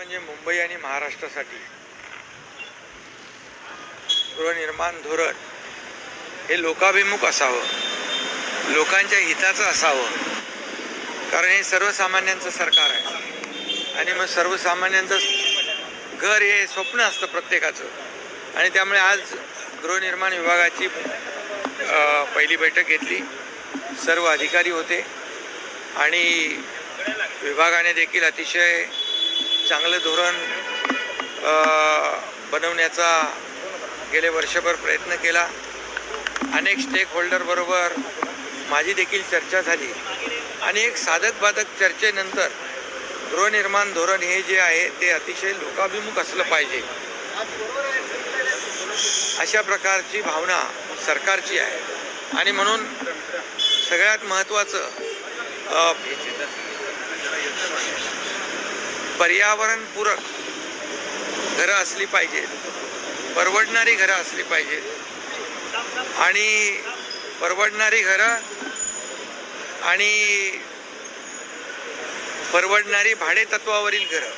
म्हणजे मुंबई आणि महाराष्ट्रासाठी. गृहनिर्माण धोरण हे लोकाभिमुख असावं. लोकांच्या हिताचं असावं. कारण हे सर्वसामान्यांचं सरकार आहे. आणि मग सर्वसामान्यांचं घर हे स्वप्न असतं प्रत्येकाचं. आणि त्यामुळे आज गृहनिर्माण विभागाची पहिली बैठक घेतली. सर्व अधिकारी होते. आणि विभागाने देखील अतिशय चांगलं धोरण बनवण्याचा गेले वर्षभर प्रयत्न केला. अनेक स्टेक होल्डरबरोबर माझी देखील चर्चा झाली. आणि एक साधक बाधक चर्चेनंतर गृहनिर्माण धोरण हे जे आहे ते अतिशय लोकाभिमुख असलं पाहिजे. अशा प्रकारची भावना सरकारची आहे. आणि म्हणून सगळ्यात महत्त्वाचं पर्यावरणपूरक घरं असली पाहिजेत. परवडणारी घरं असली पाहिजेत. आणि परवडणारी घरं आणि परवडणारी भाडेतत्वावरील घरं.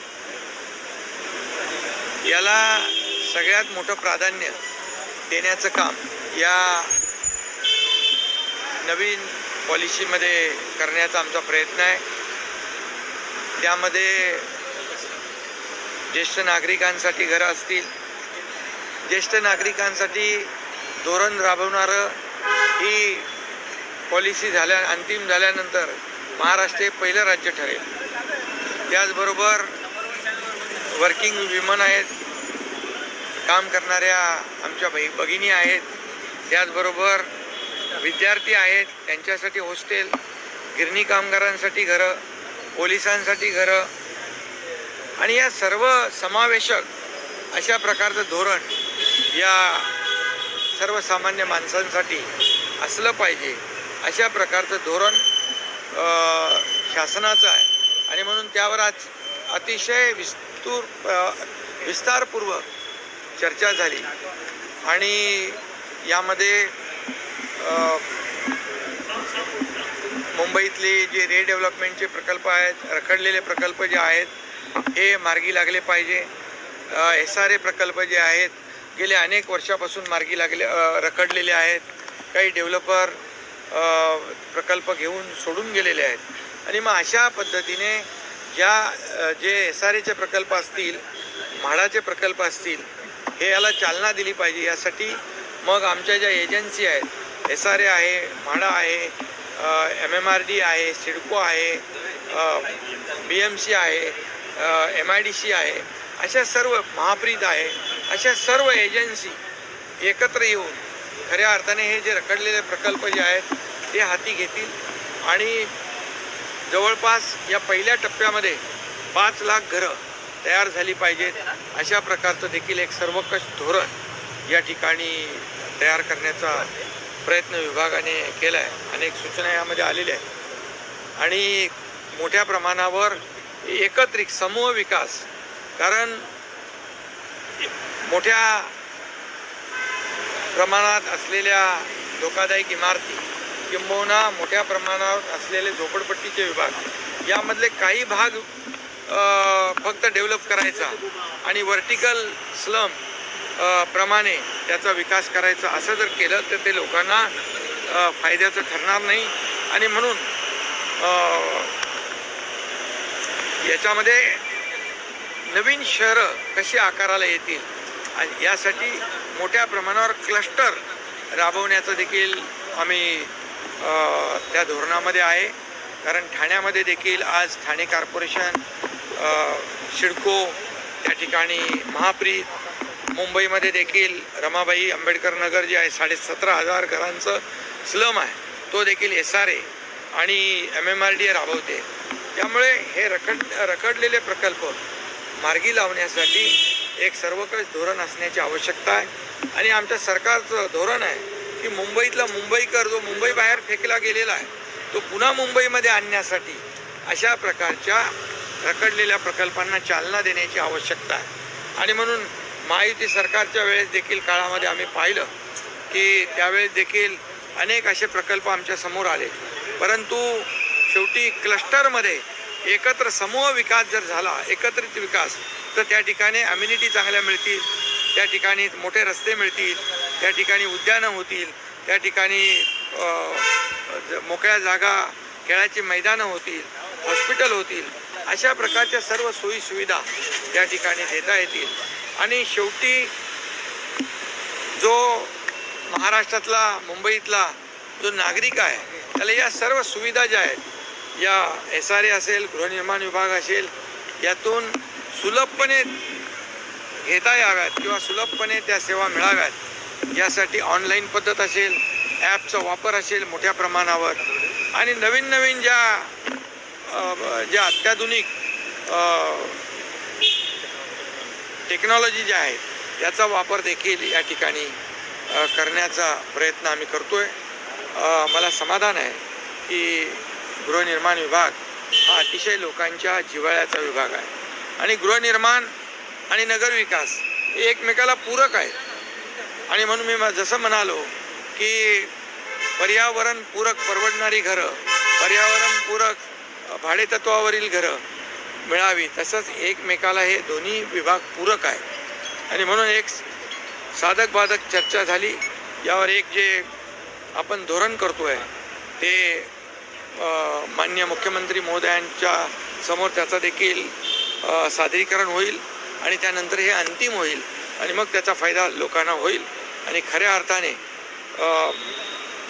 याला सगळ्यात मोठं प्राधान्य देण्याचं काम या नवीन पॉलिसीमध्ये करण्याचा आमचा प्रयत्न आहे. त्यामध्ये ज्येष्ठ नागरिकांसाठी घरं असतील. ज्येष्ठ नागरिकांसाठी धोरण राबवणारं ही पॉलिसी झाल्या अंतिम झाल्यानंतर महाराष्ट्र हे पहिलं राज्य ठरेल. त्याचबरोबर वर्किंग विमन आहेत काम करणाऱ्या आमच्या भाई भगिनी आहेत त्याचबरोबर विद्यार्थी आहेत त्यांच्यासाठी हॉस्टेल गिरणी कामगारांसाठी घरं पोलिसांसाठी घरं आणि या सर्व समावेशक अशा प्रकारचं धोरण या सर्वसामान्य माणसांसाठी असलं पाहिजे अशा प्रकारचं धोरण शासनाचं आहे. आणि म्हणून त्यावर आज अतिशय विस्तूर विस्तारपूर्वक चर्चा झाली. आणि यामध्ये मुंबईतले जे रिडेव्हलपमेंटचे प्रकल्प आहेत रखडलेले प्रकल्प जे आहेत हे मार्गी लागले पाहिजे. एस आर ए प्रकल्प जे आहेत गेले अनेक वर्षापासून मार्गी लागले रखडलेले आहेत. काही डेव्हलपर प्रकल्प घेऊन सोडून गेलेले आहेत. आणि मग अशा पद्धतीने ज्या जे एस आर एचे प्रकल्प असतील म्हाडाचे प्रकल्प असतील हे याला चालना दिली पाहिजे. यासाठी मग आमच्या ज्या एजन्सी आहेत एस आर ए आहे म्हाडा आहे एम एम आर डी आहे सिडको आहे बी एम सी आहे एम आय डी सी आहे अशा सर्व महाप्रीत आहे अशा सर्व एजन्सी एकत्र येऊन खऱ्या अर्थाने हे जे रखडलेले प्रकल्प जे आहेत ते हाती घेतील. आणि जवळपास या पहिल्या टप्प्यामध्ये पाच लाख घरं तयार झाली पाहिजेत अशा प्रकारचं देखील एक सर्वकष धोरण या ठिकाणी तयार करण्याचा प्रयत्न विभागाने केला आहे अनेक सूचना यामध्ये आलेल्या आहेत. आणि मोठ्या प्रमाणावर एकत्रित समूह विकास. कारण मोठ्या प्रमाणात असलेल्या धोकादायक इमारती किंबहुना मोठ्या प्रमाणावर असलेले झोपडपट्टीचे विभाग यामधले काही भाग फक्त डेव्हलप करायचा आणि व्हर्टिकल स्लम प्रमाणे त्याचा विकास करायचा असं जर केलं तर ते लोकांना फायद्याचं ठरणार नाही. आणि म्हणून याच्यामध्ये नवीन शहरं कशी आकाराला येतील? आणि यासाठी मोठ्या प्रमाणावर क्लस्टर राबवण्याचं देखील आम्ही त्या धोरणामध्ये आहे. कारण ठाण्यामध्ये देखील आज ठाणे कॉर्पोरेशन शिडको सिडको त्या ठिकाणी महाप्रीत मुंबईमध्ये देखील रमाबाई आंबेडकर नगर जे आहे साडेसतरा हजार घरांचं स्लम आहे. तो देखील एस आर ए आणि M M R D A राबवते. त्यामुळे हे रखड रखडलेले प्रकल्प मार्गी लावण्यासाठी एक सर्वकष धोरण असण्याची आवश्यकता आहे. आणि आमच्या सरकारचं धोरण आहे की मुंबईतला मुंबईकर जो मुंबई बाहेर फेकला गेलेला आहे तो पुन्हा मुंबईमध्ये आणण्यासाठी अशा प्रकारच्या रखडलेल्या प्रकल्पांना चालना देण्याची आवश्यकता आहे. आणि म्हणून महायुती सरकारच्या वेळेस देखील काळामध्ये आम्ही पाहिलं की त्यावेळेस देखील अनेक असे प्रकल्प आमच्यासमोर आले. परंतु शेवटी क्लस्टरमध्ये एकत्र समूह विकास जर झाला एकत्रित विकास तर त्या ठिकाणी अम्युनिटी चांगल्या मिळतील त्या ठिकाणी मोठे रस्ते मिळतील त्या ठिकाणी उद्यानं होतील त्या ठिकाणी ज- मोकळ्या जागा खेळाची मैदानं होतील हॉस्पिटल होतील अशा प्रकारच्या सर्व सोयीसुविधा त्या ठिकाणी देता येतील. आणि शेवटी जो महाराष्ट्रातला मुंबईतला जो नागरिक आहे त्याला या सर्व सुविधा ज्या आहेत या एस आर ए असेल गृहनिर्माण विभाग असेल यातून सुलभपणे घेता याव्यात किंवा सुलभपणे त्या सेवा मिळाव्यात. यासाठी ऑनलाईन पद्धत असेल ॲपचा वापर असेल मोठ्या प्रमाणावर. आणि नवीन नवीन ज्या ज्या अत्याधुनिक टेक्नॉलॉजी ज्या आहेत याचा वापर देखील या ठिकाणी करण्याचा प्रयत्न आम्ही करतो आहे मला समाधान आहे की गृहनिर्माण विभाग हा अतिशय लोकांच्या जिव्हाळ्याचा विभाग आहे. आणि गृहनिर्माण आणि नगरविकास हे एकमेकाला पूरक आहे आणि म्हणून मी म- जसं म्हणालो की पर्यावरणपूरक परवडणारी घरं पर्यावरणपूरक भाडेतत्वावरील घरं मिळावी तसंच एकमेकाला हे दोन्ही विभाग पूरक आहेत. आणि म्हणून एक साधक बाधक चर्चा झाली. यावर एक जे आपण धोरण करतो आहे ते मान्य मुख्यमंत्री महोदयांच्या समोर त्याचं देखील सादरीकरण होईल आणि त्यानंतर हे अंतिम होईल आणि मग त्याचा फायदा लोकांना होईल. आणि खऱ्या अर्थाने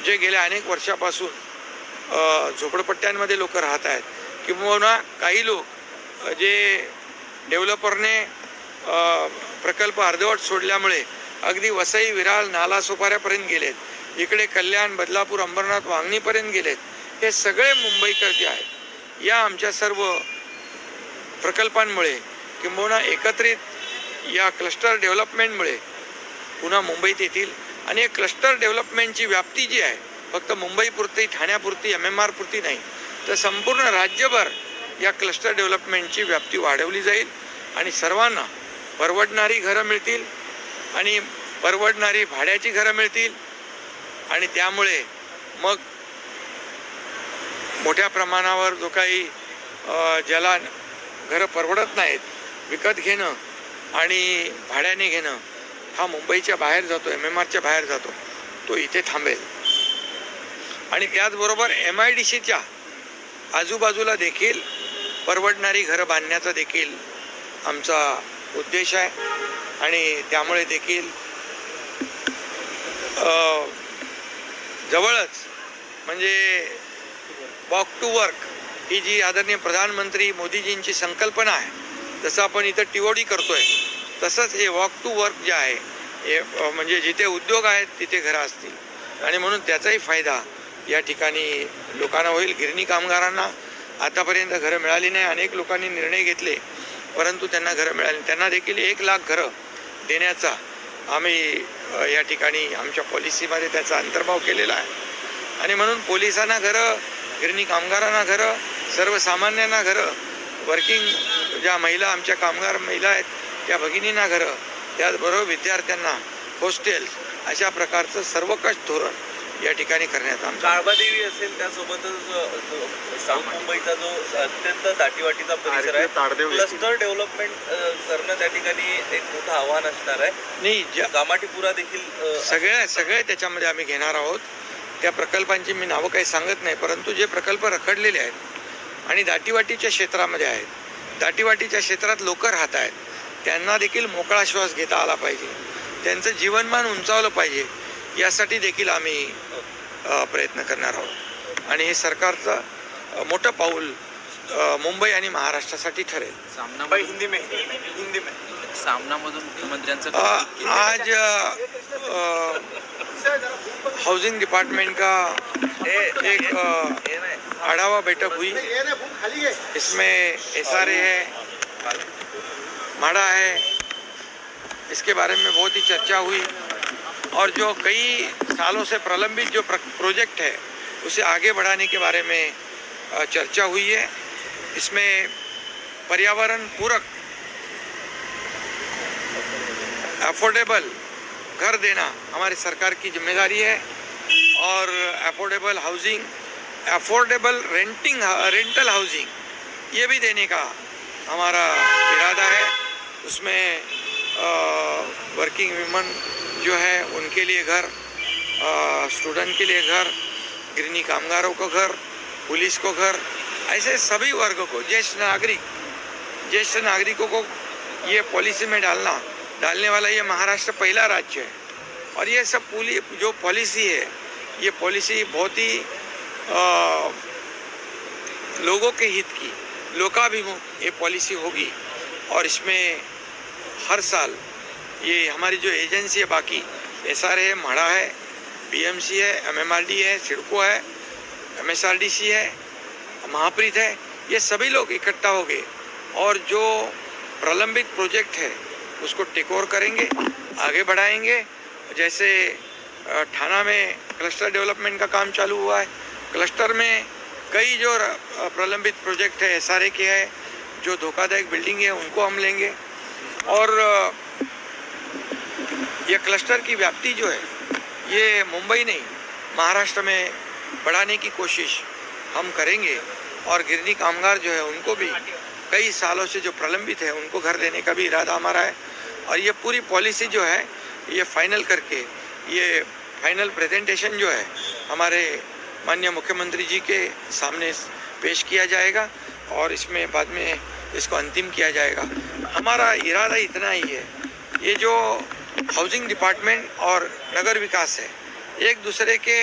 जे गेल्या अनेक वर्षापासून झोपडपट्ट्यांमध्ये लोक राहत आहेत किंबहुना काही लोक जे डेव्हलपरने प्रकल्प अर्धवट सोडल्यामुळे अगदी वसई विराल नालासोपाऱ्यापर्यंत गेलेत. इकडे कल्याण बदलापूर अंबरनाथ वांगणीपर्यंत गेलेत. हे सगळे मुंबईकर जे आहेत या आमच्या सर्व प्रकल्पांमुळे किंबहुना एकत्रित या क्लस्टर डेव्हलपमेंटमुळे पुन्हा मुंबईत येतील. आणि हे क्लस्टर डेव्हलपमेंटची व्याप्ती जी आहे फक्त मुंबईपुरती ठाण्यापुरती एम एम आरपुरती नाही तर संपूर्ण राज्यभर या क्लस्टर डेव्हलपमेंटची व्याप्ती वाढवली जाईल. आणि सर्वांना परवडणारी घरं मिळतील आणि परवडणारी भाड्याची घरं मिळतील. आणि त्यामुळे मग मोठ्या प्रमाणावर जो काही ज्याला घरं परवडत नाहीत विकत घेणं आणि भाड्याने घेणं हा मुंबईच्या बाहेर जातो एम एम आरच्या बाहेर जातो तो इथे थांबेल. आणि त्याचबरोबर एम आय डी सीच्या आजूबाजूला देखील परवडणारी घरं बांधण्याचा देखील आमचा उद्देश आहे. आणि त्यामुळे देखील जवळच म्हणजे वॉक टू वर्क ही जी आदरणीय प्रधानमंत्री मोदीजींची संकल्पना आहे जसं आपण इथं टिवोडी आहे तसंच हे वॉक टू वर्क जे आहे हे म्हणजे जिथे उद्योग आहेत तिथे घरं असतील. आणि म्हणून त्याचाही फायदा या ठिकाणी लोकांना होईल. गिरणी कामगारांना आतापर्यंत घरं मिळाली नाही. अनेक लोकांनी निर्णय घेतले परंतु त्यांना घरं मिळाली त्यांना देखील एक लाख घरं देण्याचा आम्ही या ठिकाणी आमच्या पॉलिसीमध्ये त्याचा अंतर्भाव केलेला आहे. आणि म्हणून पोलिसांना घरं गिरणी कामगारांना घरं सर्वसामान्यांना घरं वर्किंग ज्या महिला आमच्या कामगार महिला आहेत त्या भगिनींना घरं त्याचबरोबर विद्यार्थ्यांना हॉस्टेल अशा प्रकारचं सर्वकष धोरण या ठिकाणी करण्यात आमचं काळबादेवी असेल त्यासोबतच साऊथ मुंबईचा जो अत्यंत दाटीवाटीचा परिसर आहे. क्लस्टर डेव्हलपमेंट करणं त्या ठिकाणी एक मोठं आव्हान असणार आहे. नाही ज्या गामाटीपुरा देखील अ, सगळे सगळे त्याच्यामध्ये आम्ही घेणार आहोत. त्या प्रकल्पांची मी नावं काही सांगत नाही परंतु जे प्रकल्प रखडलेले आहेत आणि दाटीवाटीच्या क्षेत्रामध्ये आहेत दाटीवाटीच्या क्षेत्रात लोक राहत आहेत त्यांना देखील मोकळा श्वास घेता आला पाहिजे. त्यांचं जीवनमान उंचावलं पाहिजे यासाठी देखील आम्ही प्रयत्न करणार आहोत. आणि हे सरकारचं मोठं पाऊल मुंबई आणि महाराष्ट्रासाठी ठरेल. भाई हिंदी में हिंदी में. सामनामधून मुख्यमंत्र्यांचं आज हाउसिंग डिपार्टमेंट का एक अ, हे आढ़ावा बैठक हुई। इसमें एस आर ए है। माड़ा है। इसके बारे में बहुत ही चर्चा हुई। और जो कई सालों से प्रलंबित जो प्रोजेक्ट है उसे आगे बढ़ाने के बारे में चर्चा हुई है। इसमें पर्यावरण पूरक अफोर्डेबल घर देना हमारी सरकार की ज़िम्मेदारी है। और affordable housing affordable renting rental housing ये भी देने का हमारा इरादा है। उसमें वर्किंग वीमन जो है, उनके लिए घर स्टूडेंट के लिए घर, गृहिणी कामगारों को घर, पुलिस को घर, ऐसे सभी वर्ग को, ज्येष्ठ नागरिक, ज्येष्ठ नागरिकों को ये पॉलिसी में डालना डालने वाला ये महाराष्ट्र पहला राज्य है। और ये सब पूरी जो पॉलिसी है, ये पॉलिसी बहुत ही लोगों के हित की, लोकाभिमुख ये पॉलिसी होगी। और इसमें हर साल ये हमारी जो एजेंसी है, बाकी एस आर है म्हाड़ा है बीएमसी है एमएमआरडी है, सिडको है एमएसआरडीसी है, महाप्रीत है, ये सभी लोग इकट्ठा हो गए। और जो प्रलंबित प्रोजेक्ट है उसको टेक ओवर करेंगे आगे बढ़ाएँगे। जैसे थाना में क्लस्टर डेवलपमेंट का काम चालू हुआ है। क्लस्टर में कई जो प्रलंबित प्रोजेक्ट है एसआरए के है जो धोखादायक बिल्डिंग है उनको हम लेंगे। और अ, ये क्लस्टर की व्याप्ति जो है ये मुंबई नहीं महाराष्ट्र में बढ़ाने की कोशिश हम करेंगे। और गिरनी कामगार जो है उनको भी कई सालों से जो प्रलंबित है उनको घर देने का भी इरादा हमारा है। और ये पूरी पॉलिसी जो है, ये फाइनल करके, ये फाइनल प्रेजेंटेशन जो है, हमारे माननीय मुख्यमंत्री जी के सामने पेश किया जाएगा और इसमें बाद में इसको अंतिम किया जाएगा। हमारा इरादा इतना ही है, ये जो हाउसिंग डिपार्टमेंट और नगर विकास है, एक दूसरे के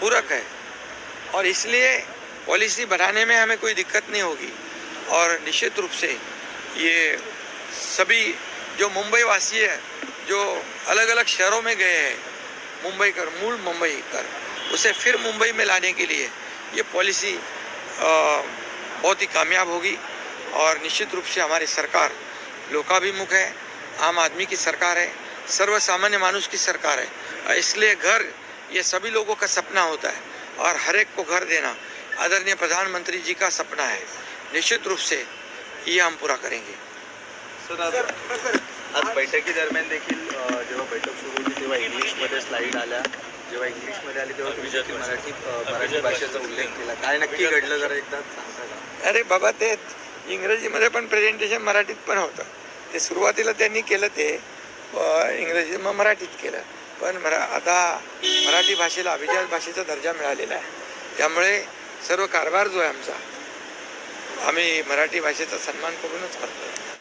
पूरक है और इसलिए पॉलिसी बनाने में हमें कोई दिक्कत नहीं होगी और निश्चित रूप से ये सभी जो मुंबई वासी है, जो अलग अलग शहरों में गए हैं, मुंबई कर, मूल मुंबई कर, उसे फिर मुंबई में लाने के लिए ये पॉलिसी बहुत ही कामयाब होगी और निश्चित रूप से हमारी सरकार लोकाभिमुख है, आम आदमी की सरकार है सर्व सामान्य मानुष की सरकार है। इसलिए घर, ये सभी लोगों का सपना होता है और हर एक को घर देना आदरणीय प्रधानमंत्री जी का सपना है। निश्चित रूप से ये हम पूरा करेंगे। सर आज आज बैठकी दरम्यान देखील जेव्हा बैठक सुरू होती तेव्हा इंग्लिशमध्ये स्लाईड आल्या. जेव्हा इंग्लिशमध्ये आली तेव्हा तुम्ही देखील मराठी मराठी भाषेचा उल्लेख केला. काय नक्की घडलं जरा एकदा सांगता का? अरे बाबा ते इंग्रजीमध्ये पण प्रेझेंटेशन मराठीत पण होतं. ते सुरुवातीला त्यांनी केलं ते इंग्रजी मग मराठीत केलं. पण मरा आता मराठी भाषेला अभिजात भाषेचा दर्जा मिळालेला आहे. त्यामुळे सर्व कारभार जो आहे आमचा आम्ही मराठी भाषेचा सन्मान करूनच करतो